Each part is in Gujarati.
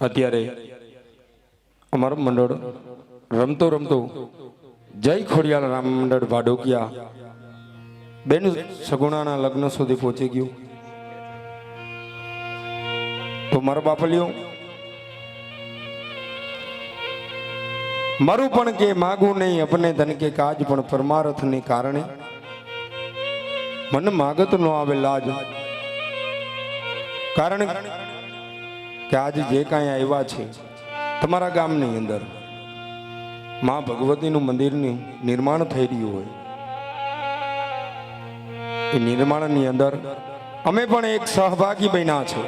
અત્યારે અમારું મંડળ રમતો રમતો જય ખોડિયાલ રામ મંડળ ભાડોકિયા બેન સગુણાના લગ્ન સુધી પહોંચી ગયું. તો મારો બાપલિયો મારું પણ કે માગું નહીં, અપને ધન કે કાજ, પણ પરમારથને કારણે મન માગત નો આવે લાજ. કારણ કે આજે જે કાંઈ આવ્યા છે, તમારા ગામની અંદર, માં ભગવતીનું મંદિરનું નિર્માણ થઈ રહ્યું હોય. એ નિર્માણની અંદર અમે પણ એક સહભાગી બન્યા છે.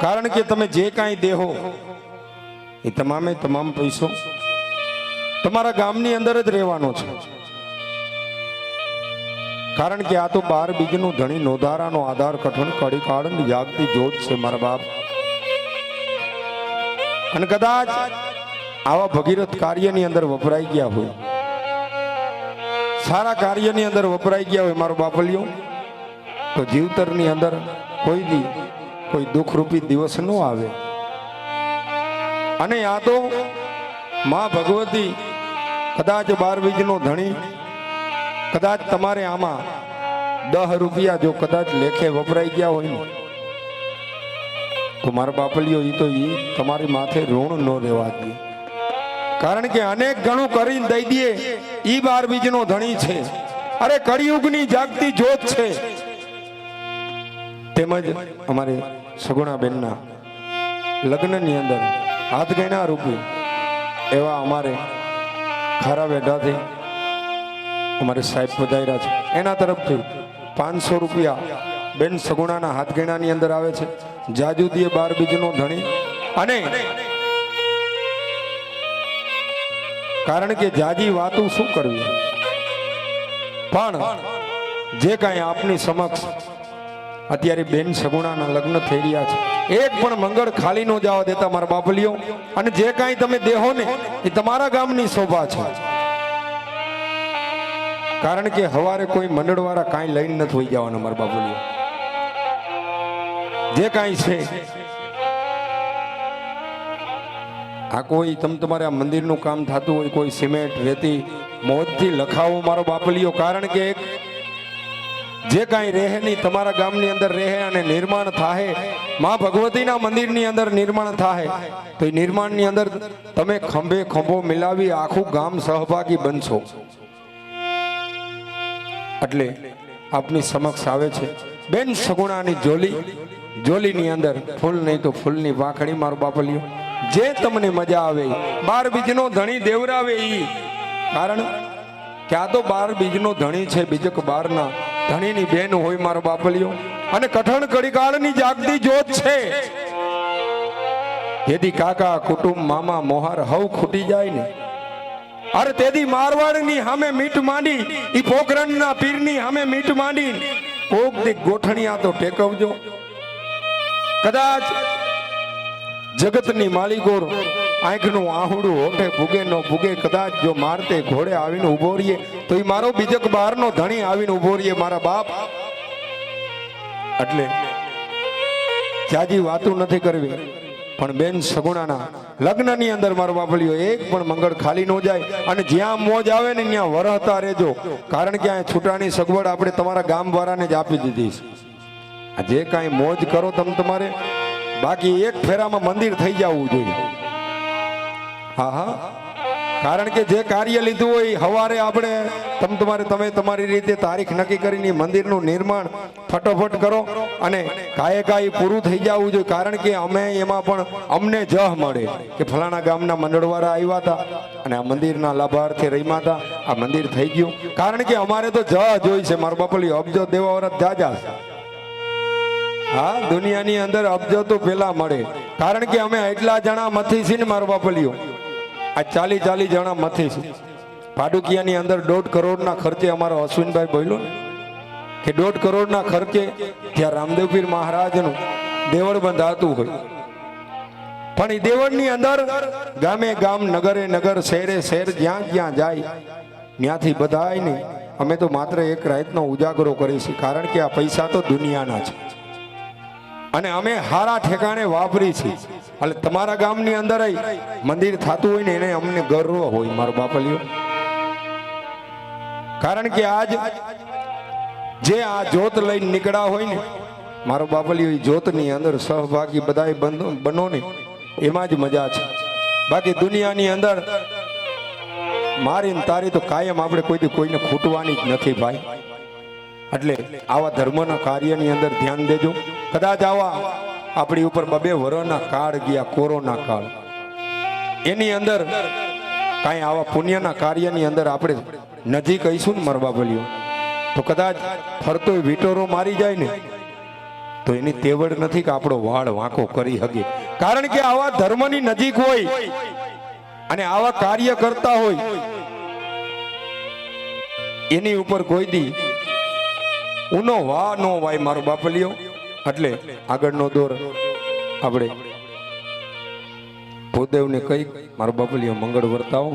કારણ કે તમે જે કાંઈ દેહો, એ તમામે તમામ પૈસો તમારા ગામની અંદર જ રહેવાનો છે. કારણ કે આ તો બાર બીજનું ધણી નોધારાનો આધાર કઠણ કડી કાળન યાગતી જોત છે મારા બાપ. અને કદાચ આવા ભગીરથ કાર્યની અંદર વપરાઈ ગયા હોય. સારા કાર્યની અંદર વપરાઈ ગયા હોય મારો બાપલિયો, તો જીવતરની અંદર કોઈ દી કોઈ દુઃખરૂપી દિવસ ન આવે. અને આ તો મા ભગવતી કદાચ બાર બીજનો ધણી, કદાચ તમારે આમાં દહ રૂપિયા જો કદાચ લેખે વપરાઈ ગયા હોય ને તો મારા બાપલીઓ એ તો એ તમારી માથે ઋણ ન રહેવા દે. કારણ કે અનેક ઘણું કરીને દઈ દઈએ ઈ બાર બીજનો ધણી છે. અરે કળિયુગની જાગતી જ્યોત છે. તેમજ અમારે સગુણાબેનના લગ્નની અંદર હાથ રૂપે એવા અમારે ખારા વેઢાથી અમારે સાહેબ પધાર્યા છે. એના તરફથી પાંચસો રૂપિયા બેન સગુણાના હાથ ગણાની અંદર આવે છે. જાજુદીએ બાર બીજનો ધણી. અને કારણ કે જાજી વાતું શું કરવી? પણ જે કાંઈ આપની સમક્ષ અત્યારે બેન સગુણાના લગ્ન થઈ રહ્યા છે એક પણ મંગળ ખાલી નો જવા દેતા મારા બાપલીઓ. અને જે કાંઈ તમે દેહો ને એ તમારા ગામની શોભા છે. કારણ કે હવારે કોઈ મંડળવાળા કાંઈ લઈને નથી હોઈ જવાના મારા બાપલીઓ. જે કાંઈ છે. આ કોઈ તમ તમારે આ મંદિરનું કામ થતું હોય, કોઈ સિમેન્ટ, રેતી, મોજથી લખાવો મારો બાપલીઓ. કારણ કે એક જે કાંઈ રહે નહીં, તમારા ગામની અંદર રહે અને નિર્માણ થાય મા ભગવતીના મંદિરની અંદર નિર્માણ થાય તો એ નિર્માણની અંદર તમે ખંભે ખંભો મિલાવી આખું ગામ સહભાગી બનશો. એટલે આપની સમક્ષ આવે છે બેન સગુણાની જોલી. જોલીની અંદર, ફૂલ નહીં તો ફૂલની વાખડી મારો બાપલિયો જે તમને મજા આવે બાર બીજનો ધણી દેવરાવે ઈ. કારણ કે આ તો બાર બીજનો ધણી છે બીજક બારના ધણીની બેન હોય મારો બાપલિયો અને કઠણ કડીકાળની જાગતી જોત છે. જેથી કાકા, કુટુંબ, મામા, મોહાર હવ ખૂટી જાય ને. અરે તેદી મારવાડની સામે મીટ માંડી, ઈ પોખરણના પીરની સામે મીટ માંડી. કોક દી ગોઠણિયા તો ટેકવજો. કદાચ જગતની માલિકોર આંખનું આહુડું હોઠે ભૂગે નો ભૂગે, કદાચ જો મારતે ઘોડે આવીને ઊભો રહીએ, તો એ મારો બીજક બહારનો ધણી આવીને ઊભો રહીએ, મારા બાપ. એટલે જાજી વાતું નથી કરવી, પણ બેન સગુણાના લગ્નની અંદર મારો બાપલીઓ એક પણ મંગળ ખાલી ન જાય, અને જ્યાં મોજ આવે ને ત્યાં વરહતા રહેજો. કારણ કે આ છૂટાની સગવડ આપણે તમારા ગામ વાળાને જ આપી દીધી છે. જે કાંઈ મોજ કરો તમે તમારે, બાકી એક ફેરામાં મંદિર થઈ જવું જોઈએ. હા હા. કારણ કે જે કાર્ય લીધું હોય હવારે આપણે, તમ તમારે, તમે તમારી રીતે તારીખ નક્કી કરીને મંદિરનું નિર્માણ ફટોફટ કરો અને કાયે કાય પૂરું થઈ જવું જોઈએ. કારણ કે અમે એમાં પણ અમને જહ મળે કે ફલાણા ગામના મંડળવાળા આવ્યા હતા અને આ મંદિરના લાભાર્થી રમ્યા હતા. આ મંદિર થઈ ગયું. કારણ કે અમારે તો જહ જોઈ છે. મારો બાપલી અબજો દેવાવાળા જાજા છે. હા, દુનિયાની અંદર અબજો તો પેલા મળે. કારણ કે અમે એટલા જણા મથી છીએ ને મારો આ ચાલી ચાલી જણા મથી છે પાડુકિયાની અંદર દોઢ કરોડના ખર્ચે અમારો અશ્વિનભાઈ બોલ્યો ને, કે દોઢ કરોડના ખર્ચે જ્યાં રામદેવપીર મહારાજનું દેવળ બંધાતું હોય. પણ એ દેવળની અંદર ગામે ગામ, નગરે નગર, શહેરે શહેર, જ્યાં જ્યાં જાય, ત્યાંથી બધાય નહીં અમે તો માત્ર એક રાતનો ઉજાગરો કરીશું કારણ કે આ પૈસા તો દુનિયાના છે. અને અમે હારા ઠેકાણે વાપરી છે એટલે તમારા ગામની અંદર મંદિર થતું હોય ને એને અમને ગર્વ હોય, મારો બાપલિયો. કારણ કે આજ જે આ જોત લઈને નીકળ્યા હોય ને, મારો બાપલિયો, એ જ્યોતની અંદર સહભાગી બંધ- બનો ને એમાં જ મજા છે. બાકી દુનિયાની અંદર મારી તારી તો કાયમ આપણે કોઈથી કોઈને ખૂટવાની જ નથી ભાઈ. એટલે આવા ધર્મના કાર્યની અંદર ધ્યાન દેજો. કદાચ આવા આપણી ઉપર બબે વરોના કાળ ગયા, કોરોના કાળ. એની અંદર કાંઈ આવા પુણ્યના કાર્યની અંદર આપણે નજીક આવીશું ને મરવા બોલ્યો તો કદાચ ફરતો વિટોરો મારી જાય ને, તો એની તેવડ નથી કે આપણો વાળ વાંકો કરી શકે કારણ કે આવા ધર્મની નજીક હોય અને આવા કાર્ય કરતા હોય, એની ઉપર કોઈ દી ઉનો વા નો વાય મારો બાપલિયો એટલે આગળનો દોર આપણે ભૂદેવને કઈ મારો બાપલિયો મંગળ વર્તાવો.